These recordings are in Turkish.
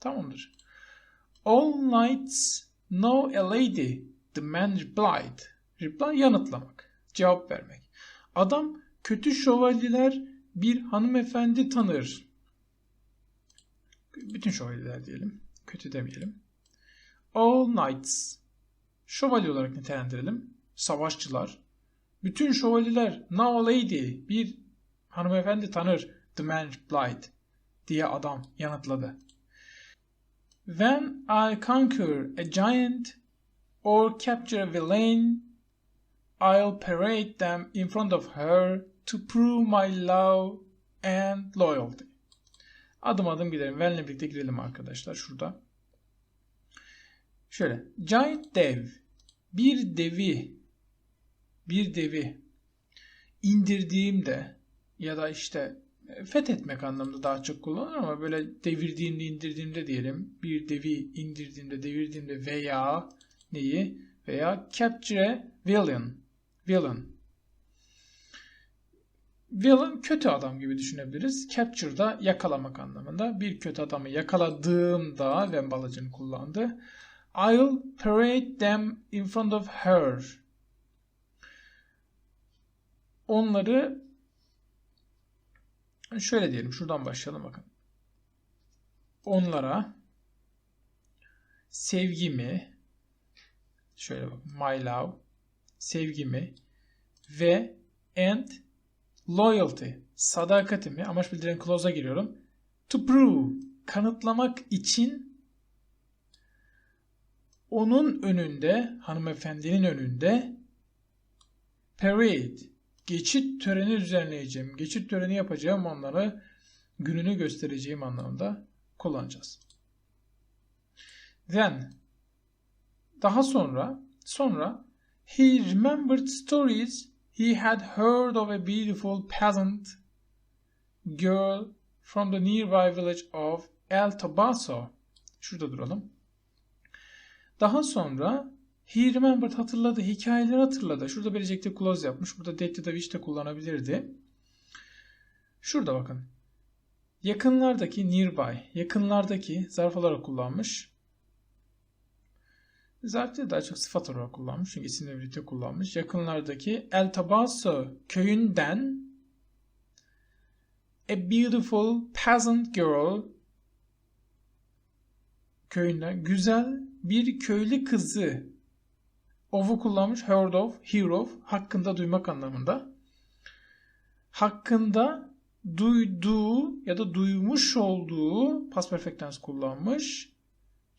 Tamamdır. All nights know a lady. The man replied. Reply yanıtlamak. Cevap vermek. Adam kötü şövalyeler bir hanımefendi tanır. Bütün şövalyeler diyelim. Kötü demeyelim. All knights. Şövalye olarak nitelendirelim. Savaşçılar. Bütün şövalyeler now lady. Bir hanımefendi tanır. The man replied. Diye adam yanıtladı. When I conquer a giant or capture a villain, I'll parade them in front of her to prove my love and loyalty. Adım adım gidelim. Benle birlikte gidelim arkadaşlar şurada. Şöyle. Giant dev. Bir devi bir devi indirdiğimde ya da işte fethetmek anlamında daha çok kullanılır ama böyle devirdiğimde indirdiğimde diyelim bir devi indirdiğimde devirdiğimde veya neyi veya capture villain villain villain kötü adam gibi düşünebiliriz. Capture da yakalamak anlamında. Bir kötü adamı yakaladığımda Van Balacın kullandı. I'll parade them in front of her. Onları şöyle diyelim. Şuradan başlayalım bakın. Onlara sevgimi şöyle. My love sevgimi ve and loyalty sadakatimi amaç bildiren clause'a giriyorum. To prove kanıtlamak için onun önünde hanımefendinin önünde parade geçit töreni düzenleyeceğim. Geçit töreni yapacağım onlara gününü göstereceğim anlamında kullanacağız. Then daha sonra sonra he remembered stories he had heard of a beautiful peasant girl from the nearby village of El Tabaso. Şurada duralım. Daha sonra he remembered hatırladı, hikayeleri hatırladı. Şurada verecekte close yapmış. Burada date da wish de kullanabilirdi. Şurada bakın. Yakınlardaki nearby, yakınlardaki zarf olarak kullanmış. Zarfta daha çok sıfat olarak kullanmış. Çünkü isimle birlikte kullanmış. Yakınlardaki El Tabaso köyünden a beautiful peasant girl köyünden güzel bir köylü kızı of'u kullanmış. Heard of, hear of hakkında duymak anlamında. Hakkında duyduğu ya da duymuş olduğu past perfect tense kullanmış.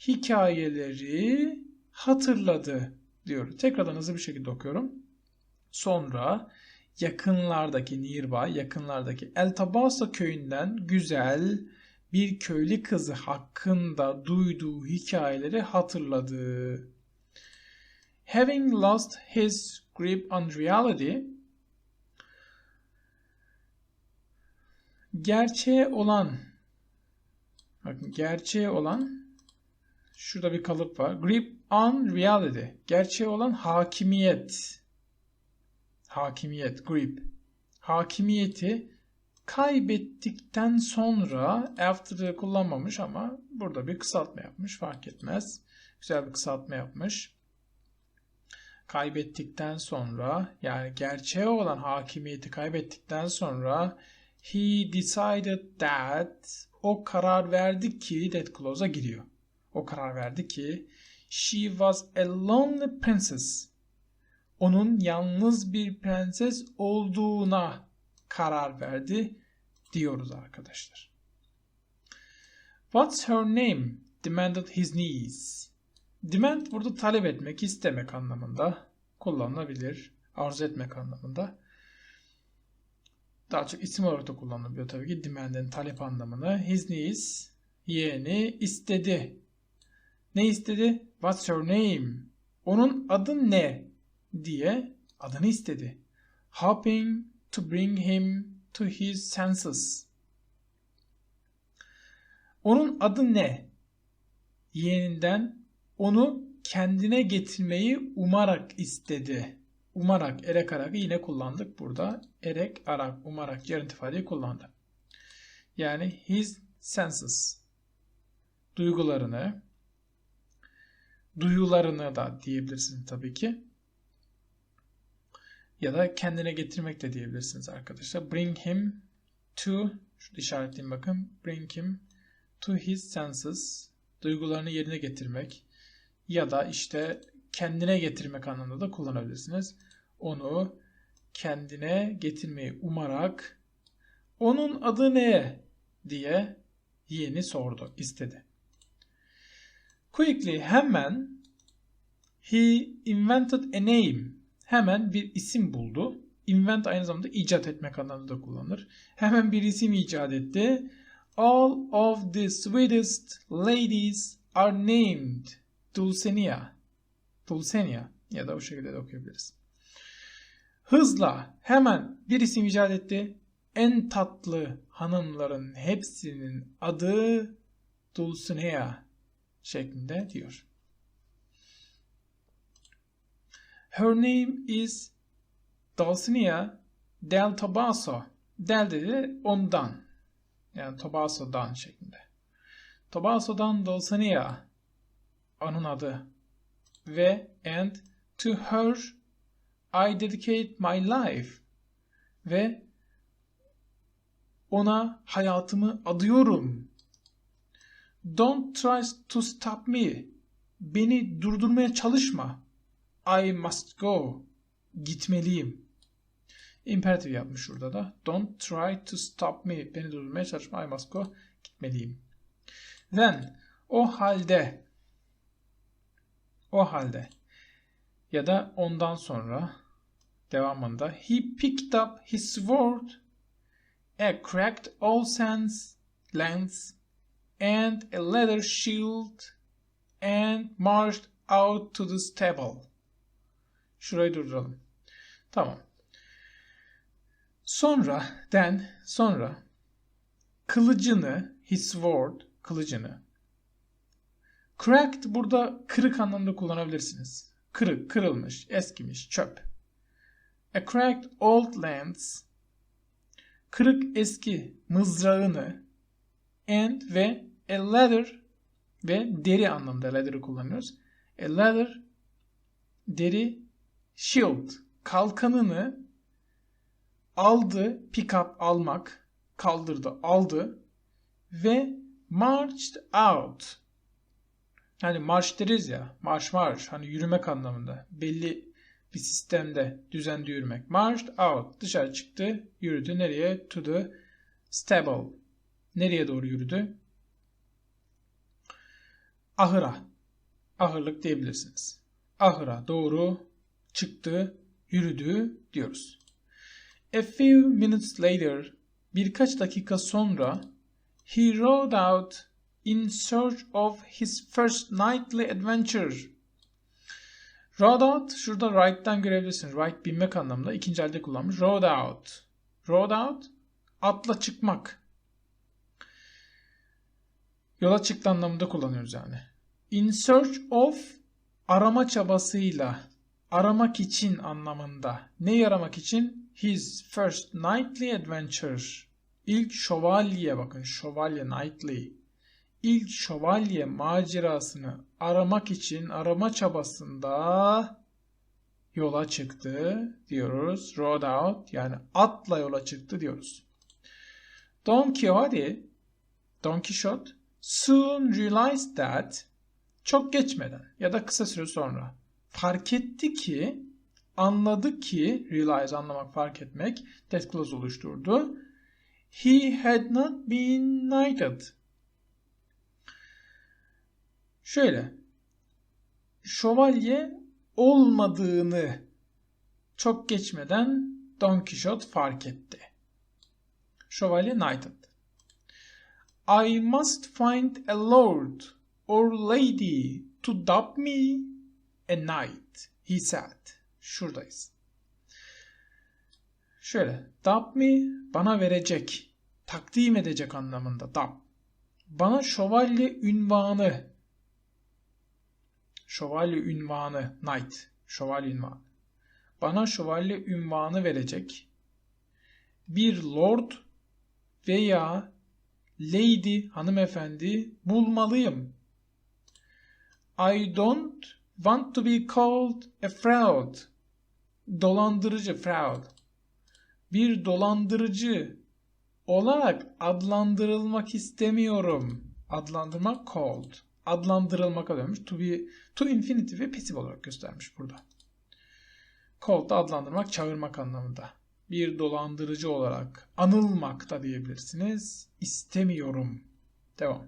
Hikayeleri hatırladı diyor. Tekrardan hızlı bir şekilde okuyorum. Sonra yakınlardaki nearby, yakınlardaki El Tabasa köyünden güzel bir köylü kızı hakkında duyduğu hikayeleri hatırladı. Having lost his grip on reality, gerçeğe olan bakın gerçeğe olan şurada bir kalıp var. Grip on reality. Gerçeğe olan hakimiyet. Hakimiyet, grip. Hakimiyeti kaybettikten sonra after'ı kullanmamış ama burada bir kısaltma yapmış. Fark etmez. Güzel bir kısaltma yapmış. Kaybettikten sonra yani gerçeğe olan hakimiyeti kaybettikten sonra he decided that o karar verdi ki that clause'a giriyor. O karar verdi ki she was a lonely princess. Onun yalnız bir prenses olduğuna karar verdi diyoruz arkadaşlar. What's her name? Demanded his niece. Demand burada talep etmek, istemek anlamında kullanılabilir. Arzu etmek anlamında. Daha çok isim olarak da kullanılabiliyor tabii ki. Demand'in talep anlamını. His niece, yeğeni istedi. Ne istedi? What's her name? Onun adı ne? diye adını istedi. Hoping to bring him to his senses. Onun adı ne? Yeğeninden onu kendine getirmeyi umarak istedi. Umarak, erek arak yine kullandık burada. Erek, arak, umarak gerund ifadeyi kullandı. Yani his senses. duygularını, duyularını da diyebilirsiniz tabii ki. Ya da kendine getirmek de diyebilirsiniz arkadaşlar. Bring him to, şurada işaretleyeyim bakın. Bring him to his senses. Duygularını yerine getirmek. Ya da işte kendine getirmek anlamında da kullanabilirsiniz. Onu kendine getirmeyi umarak onun adı ne diye yeğeni sordu, istedi. Quickly hemen he invented a name. Hemen bir isim buldu. Invent aynı zamanda icat etmek anlamında da kullanılır. Hemen bir isim icat etti. All of the sweetest ladies are named Dulcinea. Dulcinea ya da o şekilde de okuyabiliriz. Hızla hemen bir isim icat etti. En tatlı hanımların hepsinin adı Dulcinea şeklinde diyor. Her name is Dulcinea del Tobaso. Del dedi ondan. Yani Tobaso'dan şeklinde. Tobaso'dan Dulcinea onun adı. Ve and to her I dedicate my life. Ve ona hayatımı adıyorum. Don't try to stop me. Beni durdurmaya çalışma. I must go. Gitmeliyim. İmperatif yapmış şurada da. Don't try to stop me. Beni durdurmaya çalışma. I must go. Gitmeliyim. Then o halde o halde ya da ondan sonra devamında he picked up his sword a cracked all sense lance and a leather shield and marched out to the stable. Şurayı durduralım. Tamam. Sonra, then, sonra kılıcını, his sword, kılıcını cracked burada kırık anlamda kullanabilirsiniz. Kırık, kırılmış, eskimiş, çöp. A cracked old lance kırık eski mızrağını and ve a leather ve deri anlamda leather'ı kullanıyoruz. A leather deri shield kalkanını aldı, pick up almak, kaldırdı, aldı ve marched out. Hani marş deriz ya, marş marş hani yürümek anlamında. Belli bir sistemde düzende yürümek. Marched out. Dışarı çıktı. Yürüdü. Nereye? To the stable. Nereye doğru yürüdü? Ahıra. Ahırlık diyebilirsiniz. Ahıra doğru çıktı, yürüdü diyoruz. A few minutes later, birkaç dakika sonra he rode out in search of his first nightly adventure Rode out şurada ride'dan görebilirsiniz. Ride binmek anlamında. ikinci elde kullanmış. Rode out. Rode out atla çıkmak. Yola çıktı anlamında kullanıyoruz yani. In search of arama çabasıyla aramak için anlamında. Ne aramak için? His first nightly adventure. İlk şövalye bakın şövalye nightly ilk şövalye macerasını aramak için arama çabasında yola çıktı diyoruz. Rode out yani atla yola çıktı diyoruz. Don Quixote, Don Quixote soon realized that çok geçmeden ya da kısa süre sonra fark etti ki anladı ki realize anlamak fark etmek that clause oluşturdu. He had not been knighted Şöyle. Şövalye olmadığını çok geçmeden Don Quixote fark etti. Şövalye knighted. I must find a lord or lady to dub me a knight, he said. Şuradayız. Şöyle, dub me bana verecek, takdim edecek anlamında dub. Bana şövalye ünvanı şövalye ünvanı, knight, şövalye ünvanı. Bana şövalye ünvanı verecek bir lord veya lady hanımefendi bulmalıyım. I don't want to be called a fraud. Dolandırıcı fraud. Bir dolandırıcı olarak adlandırılmak istemiyorum. Adlandırmak called. Adlandırılmaka dönmüş. To be to infinitive ve passive olarak göstermiş burada. Called da adlandırmak, çağırmak anlamında. Bir dolandırıcı olarak anılmak da diyebilirsiniz. İstemiyorum. Devam.